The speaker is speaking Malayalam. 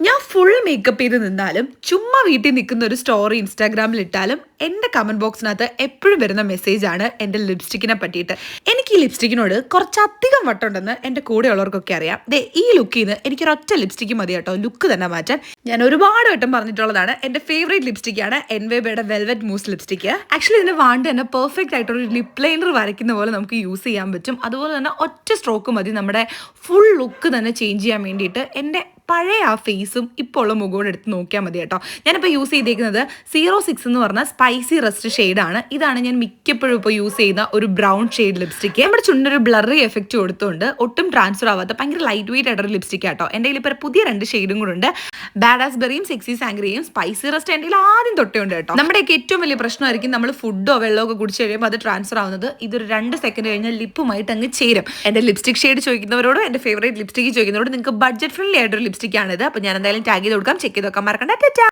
ഞാൻ ഫുൾ മേക്കപ്പ് ചെയ്ത് നിന്നാലും ചുമ്മാ വീട്ടിൽ നിൽക്കുന്ന ഒരു സ്റ്റോറി ഇൻസ്റ്റാഗ്രാമിൽ ഇട്ടാലും എന്റെ കമന്റ് ബോക്സിനകത്ത് എപ്പോഴും വരുന്ന മെസ്സേജാണ് എന്റെ ലിപ്സ്റ്റിക്കിനെ പറ്റിയിട്ട്. എനിക്ക് ഈ ലിപ്സ്റ്റിക്കിനോട് കുറച്ചധികം വട്ടുണ്ടെന്ന് എന്റെ കൂടെയുള്ളവർക്കൊക്കെ അറിയാം. ദേ ഈ ലുക്കിൽ നിന്ന് എനിക്കൊരൊറ്റ ലിപ്സ്റ്റിക്ക് മതി കേട്ടോ. ലുക്ക് തന്നെ മാറ്റാൻ. ഞാൻ ഒരുപാട് വട്ടം പറഞ്ഞിട്ടുള്ളതാണ്. എന്റെ ഫേവറേറ്റ് ലിപ്സ്റ്റിക്കാണ് എൻവേബയുടെ വെൽവെറ്റ് മൂസ് ലിപ്സ്റ്റിക്ക് ആക്ച്വലി ഇതിന് വാണ്ട് തന്നെ പെർഫെക്റ്റ് ആയിട്ടൊരു ലിപ് ലൈനർ വരയ്ക്കുന്ന പോലെ നമുക്ക് യൂസ് ചെയ്യാൻ പറ്റും. അതുപോലെ തന്നെ ഒറ്റ സ്ട്രോക്ക് മതി. നമ്മുടെ ഫുൾ ലുക്ക് തന്നെ ചേഞ്ച് ചെയ്യാൻ വേണ്ടിയിട്ട് എന്റെ പഴയ ആ ഫേസും ഇപ്പോൾ ഉള്ള മുഖവും എടുത്ത് നോക്കിയാൽ മതി കേട്ടോ. ഞാനിപ്പോൾ യൂസ് ചെയ്തേക്കുന്നത് സീറോ സിക്സ് എന്ന് പറഞ്ഞ സ്പൈസി റസ്റ്റ് ഷെയ്ഡാണ് ഇതാണ് ഞാൻ മിക്കപ്പോഴും ഇപ്പോൾ യൂസ് ചെയ്യുന്ന ഒരു ബ്രൗൺ ഷെയ്ഡ് ലിപ്സ്റ്റിക്ക് നമ്മുടെ ചുണ്ടൊരു ബ്ലറി എഫക്റ്റ് കൊടുത്തുകൊണ്ട് ഒട്ടും ട്രാൻസ്ഫർ ആവാത്ത ഭയങ്കര ലൈറ്റ് വെയിറ്റ് ആയിട്ടൊരു ലിപ്സ്റ്റിക് ആട്ടോ എന്റെ കയ്യിൽ ഇപ്പോൾ പുതിയ രണ്ട് ഷെയ്ഡും കൂടെ ഉണ്ട്. ബാഡാസ്ബെറിയും സെക്സി സാങ്കരിയും സ്പൈസി റസ്റ്റ് എന്റെ കയ്യിൽ ആദ്യം തൊട്ടേ ഉണ്ട് കേട്ടോ. നമ്മുടെയൊക്കെ ഏറ്റവും വലിയ പ്രശ്നമായിരിക്കും നമ്മൾ ഫുഡോ വെള്ളമോ ഒക്കെ കുടിച്ച് കഴിയുമ്പോൾ അത് ട്രാൻസ്ഫർ ആവുന്നത് ഇതൊരു രണ്ട് സെക്കൻഡ് കഴിഞ്ഞാൽ ലിപ്പുമായിട്ട് അങ്ങ് ചേരും. എന്റെ ലിപ്സ്റ്റിക് ഷെയ്ഡ് ചോദിക്കുന്നവരോട് എന്റെ ഫേവറേറ്റ് ലിപ്സ്റ്റിക് ചോദിക്കുന്നവരോട് നിങ്ങൾക്ക് ബഡ്ജറ്റ് ഫ്രണ്ട്ലി ആയിട്ടൊരു ലിപ്സ്റ്റിക് ആണിത്. അപ്പോൾ ഞാൻ എന്തായാലും ടാഗ് ചെയ്ത് കൊടുക്കാം. ചെക്ക് ചെയ്ത് നോക്കാൻ മറക്കണ്ട. ടാറ്റാ